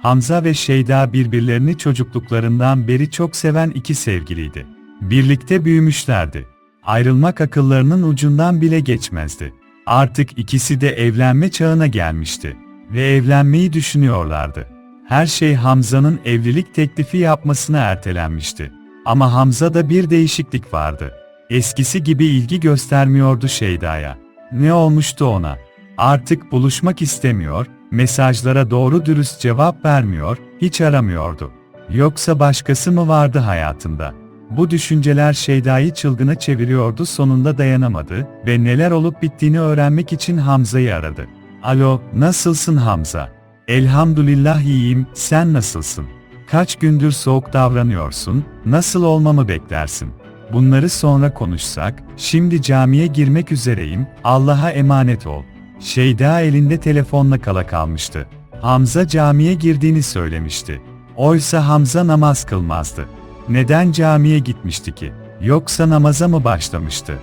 Hamza ve Şeyda birbirlerini çocukluklarından beri çok seven iki sevgiliydi. Birlikte büyümüşlerdi. Ayrılmak akıllarının ucundan bile geçmezdi. Artık ikisi de evlenme çağına gelmişti ve evlenmeyi düşünüyorlardı. Her şey Hamza'nın evlilik teklifi yapmasına ertelenmişti. Ama Hamza'da bir değişiklik vardı. Eskisi gibi ilgi göstermiyordu Şeyda'ya. Ne olmuştu ona? Artık buluşmak istemiyor, mesajlara doğru dürüst cevap vermiyor, hiç aramıyordu. Yoksa başkası mı vardı hayatında? Bu düşünceler Şeyda'yı çılgına çeviriyordu sonunda dayanamadı ve neler olup bittiğini öğrenmek için Hamza'yı aradı. Alo, nasılsın Hamza? Elhamdülillah iyiyim, sen nasılsın? Kaç gündür soğuk davranıyorsun, nasıl olmamı beklersin? Bunları sonra konuşsak, şimdi camiye girmek üzereyim, Allah'a emanet ol. Şeyda elinde telefonla kala kalmıştı. Hamza camiye girdiğini söylemişti. Oysa Hamza namaz kılmazdı. Neden camiye gitmişti ki? Yoksa namaza mı başlamıştı?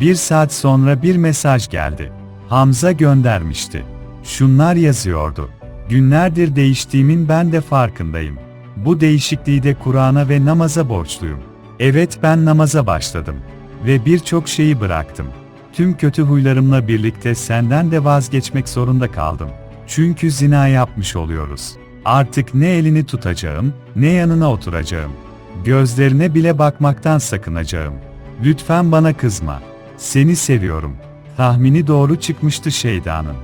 Bir saat sonra bir mesaj geldi. Hamza göndermişti. Şunlar yazıyordu. Günlerdir değiştiğimin ben de farkındayım. Bu değişikliği de Kur'an'a ve namaza borçluyum. Evet ben namaza başladım. Ve birçok şeyi bıraktım. Tüm kötü huylarımla birlikte senden de vazgeçmek zorunda kaldım. Çünkü zina yapmış oluyoruz. Artık ne elini tutacağım, ne yanına oturacağım. Gözlerine bile bakmaktan sakınacağım. Lütfen bana kızma. Seni seviyorum. Tahmini doğru çıkmıştı Şeyda'nın.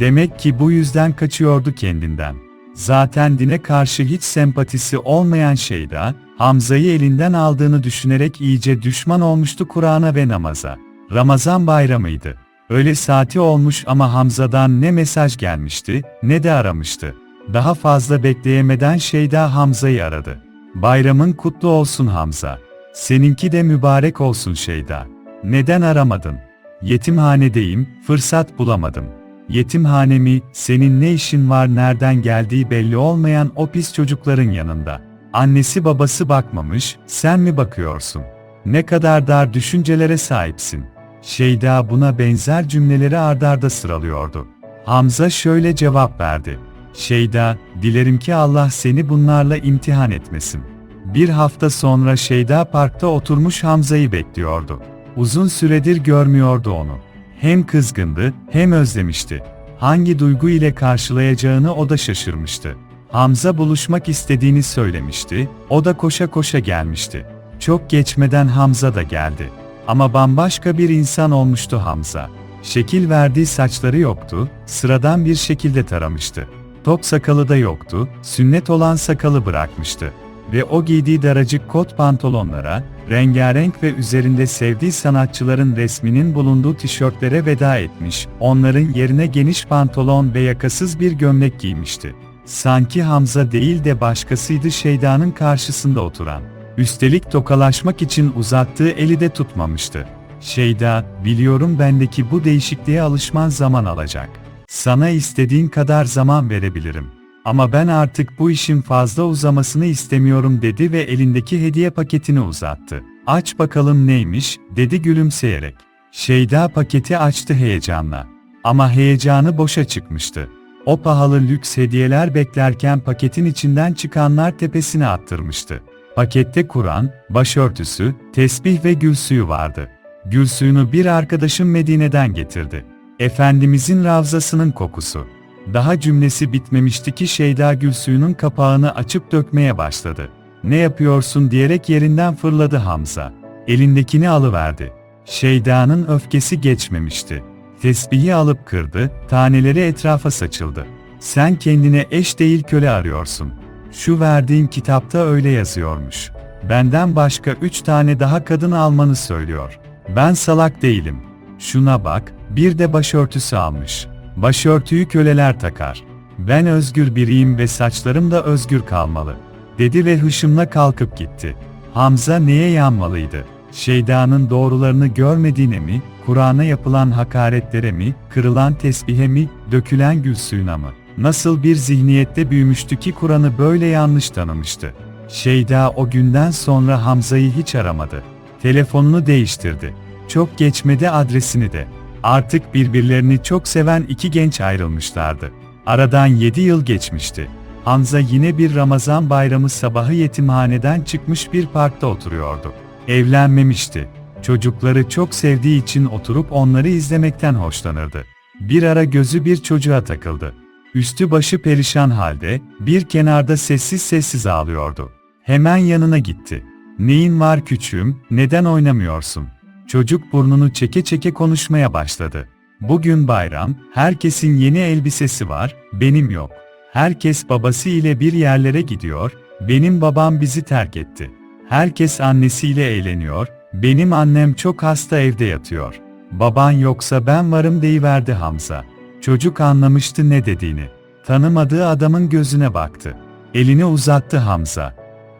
Demek ki bu yüzden kaçıyordu kendinden. Zaten dine karşı hiç sempatisi olmayan Şeyda, Hamza'yı elinden aldığını düşünerek iyice düşman olmuştu Kur'an'a ve namaza. Ramazan bayramıydı. Öyle saati olmuş ama Hamza'dan ne mesaj gelmişti, ne de aramıştı. Daha fazla bekleyemeden Şeyda Hamza'yı aradı. Bayramın kutlu olsun Hamza. Seninki de mübarek olsun Şeyda. Neden aramadın? Yetimhanedeyim, fırsat bulamadım. Yetimhane mi, senin ne işin var nereden geldiği belli olmayan o pis çocukların yanında. Annesi babası bakmamış, sen mi bakıyorsun? Ne kadar dar düşüncelere sahipsin. Şeyda buna benzer cümleleri ardarda sıralıyordu. Hamza şöyle cevap verdi. Şeyda, dilerim ki Allah seni bunlarla imtihan etmesin. Bir hafta sonra Şeyda parkta oturmuş Hamza'yı bekliyordu. Uzun süredir görmüyordu onu. Hem kızgındı, hem özlemişti. Hangi duygu ile karşılayacağını o da şaşırmıştı. Hamza buluşmak istediğini söylemişti, o da koşa koşa gelmişti. Çok geçmeden Hamza da geldi. Ama bambaşka bir insan olmuştu Hamza. Şekil verdiği saçları yoktu, sıradan bir şekilde taramıştı. Top sakalı da yoktu, sünnet olan sakalı bırakmıştı. Ve o giydiği daracık kot pantolonlara, rengarenk ve üzerinde sevdiği sanatçıların resminin bulunduğu tişörtlere veda etmiş, onların yerine geniş pantolon ve yakasız bir gömlek giymişti. Sanki Hamza değil de başkasıydı Şeyda'nın karşısında oturan. Üstelik tokalaşmak için uzattığı eli de tutmamıştı. Şeyda, biliyorum bendeki bu değişikliğe alışman zaman alacak. Sana istediğin kadar zaman verebilirim. Ama ben artık bu işin fazla uzamasını istemiyorum dedi ve elindeki hediye paketini uzattı. Aç bakalım neymiş, dedi gülümseyerek. Şeyda paketi açtı heyecanla. Ama heyecanı boşa çıkmıştı. O pahalı lüks hediyeler beklerken paketin içinden çıkanlar tepesine attırmıştı. Pakette Kur'an, başörtüsü, tesbih ve gül suyu vardı. Gül suyunu bir arkadaşım Medine'den getirdi. Efendimizin ravzasının kokusu. Daha cümlesi bitmemişti ki Şeyda gül suyunun kapağını açıp dökmeye başladı. Ne yapıyorsun diyerek yerinden fırladı Hamza. Elindekini alıverdi. Şeyda'nın öfkesi geçmemişti. Tesbihi alıp kırdı, taneleri etrafa saçıldı. Sen kendine eş değil köle arıyorsun. Şu verdiğin kitapta öyle yazıyormuş. Benden başka üç tane daha kadın almanı söylüyor. Ben salak değilim. Şuna bak, bir de başörtüsü almış. Başörtüyü köleler takar. Ben özgür biriyim ve saçlarım da özgür kalmalı. Dedi ve hışımla kalkıp gitti. Hamza neye yanmalıydı? Şeyda'nın doğrularını görmediğine mi, Kur'an'a yapılan hakaretlere mi, kırılan tesbihe mi, dökülen gül suyuna mı? Nasıl bir zihniyette büyümüştü ki Kur'an'ı böyle yanlış tanımıştı. Şeyda o günden sonra Hamza'yı hiç aramadı. Telefonunu değiştirdi. Çok geçmedi adresini de. Artık birbirlerini çok seven iki genç ayrılmışlardı. Aradan 7 yıl geçmişti. Hamza yine bir Ramazan bayramı sabahı yetimhaneden çıkmış bir parkta oturuyordu. Evlenmemişti. Çocukları çok sevdiği için oturup onları izlemekten hoşlanırdı. Bir ara gözü bir çocuğa takıldı. Üstü başı perişan halde, bir kenarda sessiz sessiz ağlıyordu. Hemen yanına gitti. Neyin var küçüğüm, neden oynamıyorsun? Çocuk burnunu çeke çeke konuşmaya başladı. Bugün bayram, herkesin yeni elbisesi var, benim yok. Herkes babası ile bir yerlere gidiyor, benim babam bizi terk etti. Herkes annesiyle eğleniyor, benim annem çok hasta evde yatıyor. Baban yoksa ben varım deyiverdi Hamza. Çocuk anlamıştı ne dediğini. Tanımadığı adamın gözüne baktı. Elini uzattı Hamza.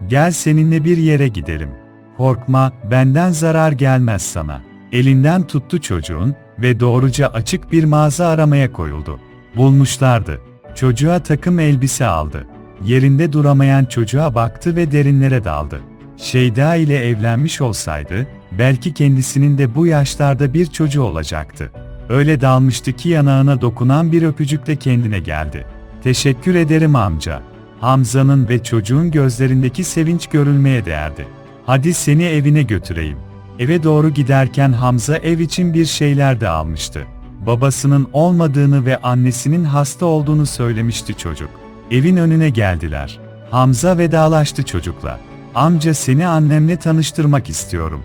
Gel seninle bir yere gidelim. Korkma, benden zarar gelmez sana. Elinden tuttu çocuğun ve doğruca açık bir mağaza aramaya koyuldu. Bulmuşlardı. Çocuğa takım elbise aldı. Yerinde duramayan çocuğa baktı ve derinlere daldı. Şeyda ile evlenmiş olsaydı, belki kendisinin de bu yaşlarda bir çocuğu olacaktı. Öyle dalmıştı ki yanağına dokunan bir öpücükle kendine geldi. Teşekkür ederim amca. Hamza'nın ve çocuğun gözlerindeki sevinç görülmeye değerdi. Hadi seni evine götüreyim. Eve doğru giderken Hamza ev için bir şeyler de almıştı. Babasının olmadığını ve annesinin hasta olduğunu söylemişti çocuk. Evin önüne geldiler. Hamza vedalaştı çocukla. Amca seni annemle tanıştırmak istiyorum.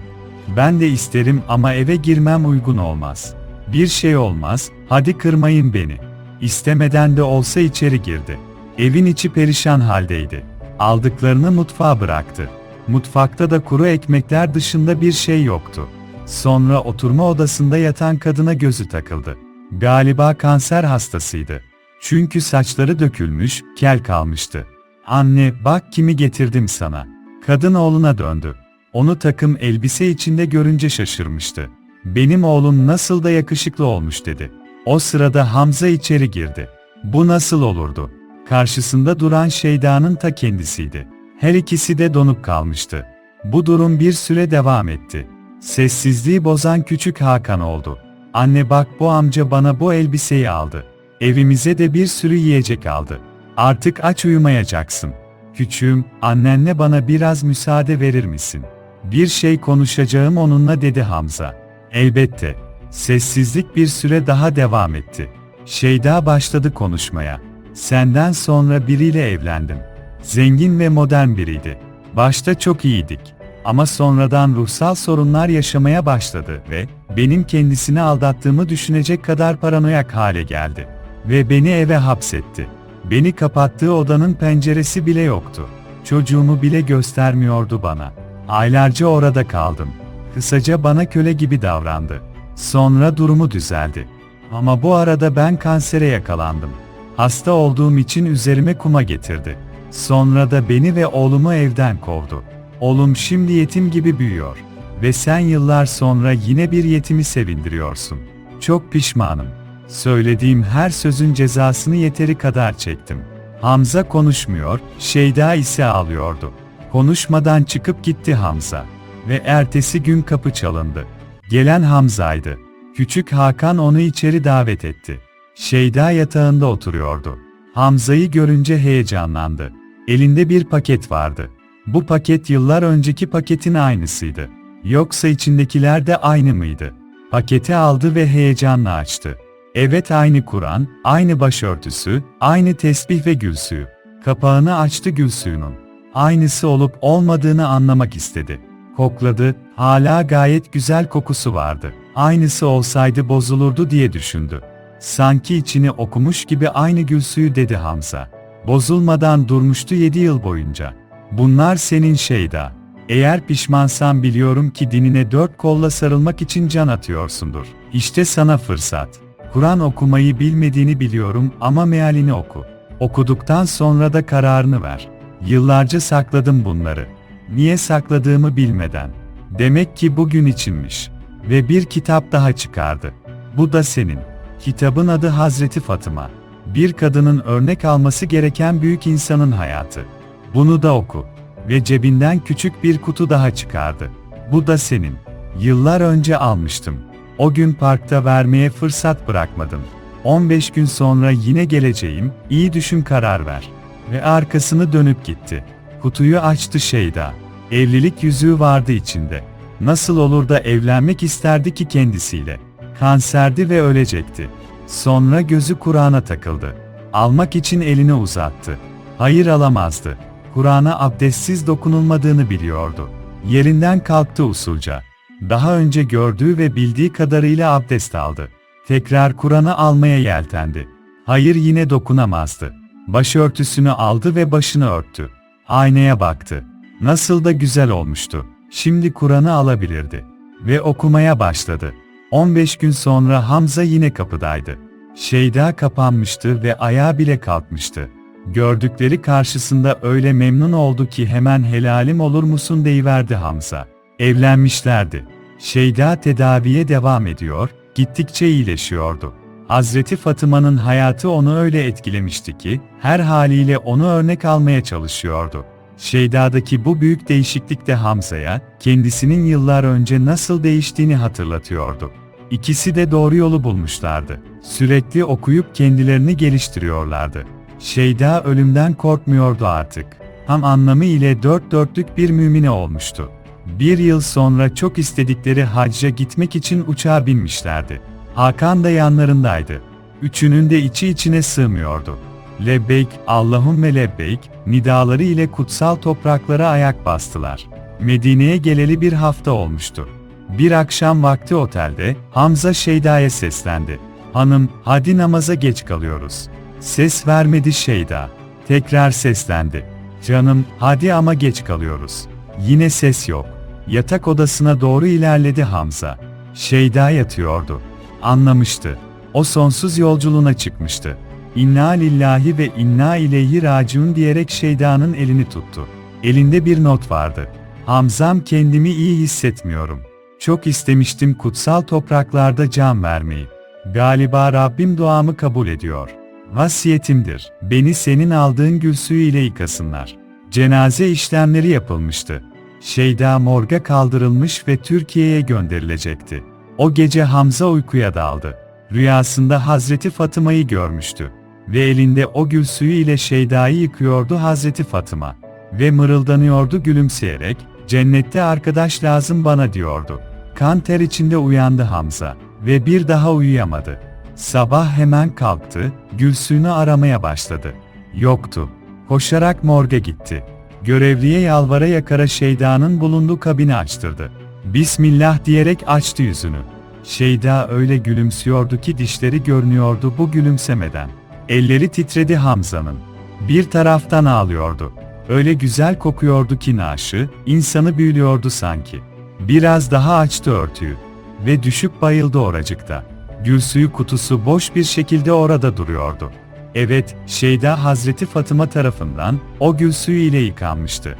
Ben de isterim ama eve girmem uygun olmaz. Bir şey olmaz, hadi kırmayın beni. İstemeden de olsa içeri girdi. Evin içi perişan haldeydi. Aldıklarını mutfağa bıraktı. Mutfakta da kuru ekmekler dışında bir şey yoktu. Sonra oturma odasında yatan kadına gözü takıldı. Galiba kanser hastasıydı. Çünkü saçları dökülmüş, kel kalmıştı. Anne, bak kimi getirdim sana. Kadın oğluna döndü. Onu takım elbise içinde görünce şaşırmıştı. Benim oğlum nasıl da yakışıklı olmuş dedi. O sırada Hamza içeri girdi. Bu nasıl olurdu? Karşısında duran Şeyda'nın ta kendisiydi. Her ikisi de donup kalmıştı. Bu durum bir süre devam etti. Sessizliği bozan küçük Hakan oldu. Anne bak bu amca bana bu elbiseyi aldı. Evimize de bir sürü yiyecek aldı. Artık aç uyumayacaksın. Küçüğüm, annenle bana biraz müsaade verir misin? Bir şey konuşacağım onunla dedi Hamza. Elbette. Sessizlik bir süre daha devam etti. Şeyda başladı konuşmaya. Senden sonra biriyle evlendim. Zengin ve modern biriydi. Başta çok iyiydik. Ama sonradan ruhsal sorunlar yaşamaya başladı ve benim kendisini aldattığımı düşünecek kadar paranoyak hale geldi. Ve beni eve hapsetti. Beni kapattığı odanın penceresi bile yoktu. Çocuğumu bile göstermiyordu bana. Aylarca orada kaldım. Kısaca bana köle gibi davrandı. Sonra durumu düzeldi. Ama bu arada ben kansere yakalandım. Hasta olduğum için üzerime kuma getirdi. Sonra da beni ve oğlumu evden kovdu. Oğlum şimdi yetim gibi büyüyor. Ve sen yıllar sonra yine bir yetimi sevindiriyorsun. Çok pişmanım. Söylediğim her sözün cezasını yeteri kadar çektim. Hamza konuşmuyor, Şeyda ise ağlıyordu. Konuşmadan çıkıp gitti Hamza. Ve ertesi gün kapı çalındı. Gelen Hamza'ydı. Küçük Hakan onu içeri davet etti. Şeyda yatağında oturuyordu. Hamza'yı görünce heyecanlandı. Elinde bir paket vardı. Bu paket yıllar önceki paketin aynısıydı. Yoksa içindekiler de aynı mıydı? Paketi aldı ve heyecanla açtı. Evet aynı Kur'an, aynı başörtüsü, aynı tesbih ve gül suyu. Kapağını açtı gül suyunun. Aynısı olup olmadığını anlamak istedi. Kokladı, hala gayet güzel kokusu vardı. Aynısı olsaydı bozulurdu diye düşündü. Sanki içini okumuş gibi aynı gül suyu dedi Hamza. Bozulmadan durmuştu yedi yıl boyunca. Bunlar senin Şeyda. Eğer pişmansan biliyorum ki dinine dört kolla sarılmak için can atıyorsundur. İşte sana fırsat. Kur'an okumayı bilmediğini biliyorum ama mealini oku. Okuduktan sonra da kararını ver. Yıllarca sakladım bunları. Niye sakladığımı bilmeden. Demek ki bugün içinmiş. Ve bir kitap daha çıkardı. Bu da senin. Kitabın adı Hazreti Fatıma. Bir kadının örnek alması gereken büyük insanın hayatı. Bunu da oku. Ve cebinden küçük bir kutu daha çıkardı. Bu da senin. Yıllar önce almıştım. O gün parkta vermeye fırsat bırakmadım. 15 gün sonra yine geleceğim, iyi düşün karar ver. ve arkasını dönüp gitti. Kutuyu açtı Şeyda. Evlilik yüzüğü vardı içinde. Nasıl olur da evlenmek isterdi ki kendisiyle? Kanserdi ve ölecekti. Sonra gözü Kur'an'a takıldı. Almak için elini uzattı. Hayır alamazdı. Kur'an'a abdestsiz dokunulmadığını biliyordu. Yerinden kalktı usulca. Daha önce gördüğü ve bildiği kadarıyla abdest aldı. Tekrar Kur'an'ı almaya yeltendi. Hayır yine dokunamazdı. Başörtüsünü aldı ve başını örttü. Aynaya baktı. Nasıl da güzel olmuştu. Şimdi Kur'an'ı alabilirdi. Ve okumaya başladı. 15 gün sonra Hamza yine kapıdaydı. Şeyda kapanmıştı ve ayağa bile kalkmıştı. Gördükleri karşısında öyle memnun oldu ki hemen helalim olur musun deyiverdi Hamza. Evlenmişlerdi. Şeyda tedaviye devam ediyor, gittikçe iyileşiyordu. Hazreti Fatıma'nın hayatı onu öyle etkilemişti ki, her haliyle onu örnek almaya çalışıyordu. Şeyda'daki bu büyük değişiklik de Hamza'ya, kendisinin yıllar önce nasıl değiştiğini hatırlatıyordu. İkisi de doğru yolu bulmuşlardı. Sürekli okuyup kendilerini geliştiriyorlardı. Şeyda ölümden korkmuyordu artık. Tam anlamı ile dört dörtlük bir mümine olmuştu. Bir yıl sonra çok istedikleri hacca gitmek için uçağa binmişlerdi. Hakan da yanlarındaydı. Üçünün de içi içine sığmıyordu. Lebbeyk, Allahümme lebbeyk, nidaları ile kutsal topraklara ayak bastılar. Medine'ye geleli bir hafta olmuştu. Bir akşam vakti otelde, Hamza Şeyda'ya seslendi. Hanım, hadi namaza geç kalıyoruz. Ses vermedi Şeyda. Tekrar seslendi. Canım, hadi ama geç kalıyoruz. Yine ses yok. Yatak odasına doğru ilerledi Hamza. Şeyda yatıyordu. Anlamıştı. O sonsuz yolculuğuna çıkmıştı. İnna lillahi ve inna ileyhi raciun diyerek Şeyda'nın elini tuttu. Elinde bir not vardı. Hamzam kendimi iyi hissetmiyorum. Çok istemiştim kutsal topraklarda can vermeyi. Galiba Rabbim duamı kabul ediyor. Vasiyetimdir. Beni senin aldığın gül suyu ile yıkasınlar. Cenaze işlemleri yapılmıştı. Şeyda morga kaldırılmış ve Türkiye'ye gönderilecekti. O gece Hamza uykuya daldı. Rüyasında Hazreti Fatıma'yı görmüştü. Ve elinde o gül suyu ile Şeyda'yı yıkıyordu Hazreti Fatıma. Ve mırıldanıyordu gülümseyerek, cennette arkadaş lazım bana diyordu. Kan ter içinde uyandı Hamza. Ve bir daha uyuyamadı. Sabah hemen kalktı, gül suyunu aramaya başladı. Yoktu. Koşarak morga gitti. Görevliye yalvara yakara Şeyda'nın bulunduğu kabini açtırdı. Bismillah diyerek açtı yüzünü. Şeyda öyle gülümsüyordu ki dişleri görünüyordu bu gülümsemeden. Elleri titredi Hamza'nın. Bir taraftan ağlıyordu. Öyle güzel kokuyordu ki naaşı, insanı büyülüyordu sanki. Biraz daha açtı örtüyü. Ve düşüp bayıldı oracıkta. Gül suyu kutusu boş bir şekilde orada duruyordu. Evet, Şeyda Hazreti Fatıma tarafından o gül suyu ile yıkanmıştı.